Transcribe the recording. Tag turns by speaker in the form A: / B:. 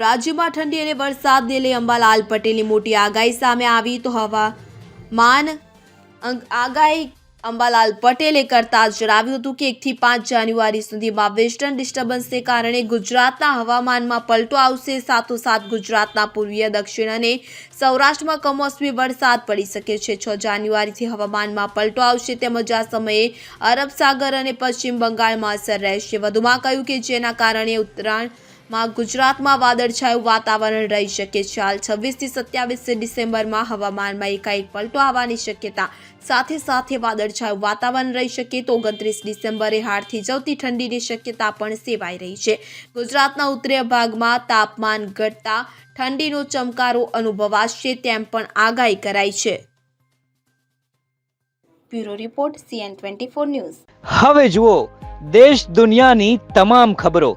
A: રાજ્યમાં ઠંડી અને વરસાદને લઈ અંબાલાલ પટેલની મોટી આગાહી સામે આવી. તો હવામાન માન આગાહી અંબાલાલ પટેલે કરતા જણાવ્યું હતું કે એકથી પાંચ જાન્યુઆરી સુધીમાં વેસ્ટર્ન ડિસ્ટર્બન્સને કારણે ગુજરાતના હવામાનમાં પલટો આવશે. સાથોસાથ ગુજરાતના પૂર્વીય, દક્ષિણ અને સૌરાષ્ટ્રમાં કમોસમી વરસાદ પડી શકે છે. છ જાન્યુઆરીથી હવામાનમાં પલટો આવશે તેમજ આ સમયે અરબ સાગર અને પશ્ચિમ બંગાળમાં અસર રહેશે. વધુમાં કહ્યું કે જેના કારણે ઉત્તરાયણમાં ગુજરાતમાં વાદળછાયું વાતાવરણ રહી શકે છે. હાલ છવ્વીસથી સત્યાવીસ ડિસેમ્બરમાં હવામાનમાં એકાએક પલટો આવવાની શક્યતા. સાથે સાથે વાદળછાયું વાતાવરણ રહી શકે તો ઓગણત્રીસ ડિસેમ્બરે હાડથી જવતી ઠંડીની શક્યતા પણ સેવાઈ રહી છે. ગુજરાતના ઉત્તરીય ભાગમાં તાપમાન ઘટતા ઠંડીનો ચમકારો અનુભવાશે તેમ પણ આગાહી કરાઈ છે. Bureau report CN twenty four news.
B: હવે જુઓ દેશ દુનિયાની તમામ ખબરો.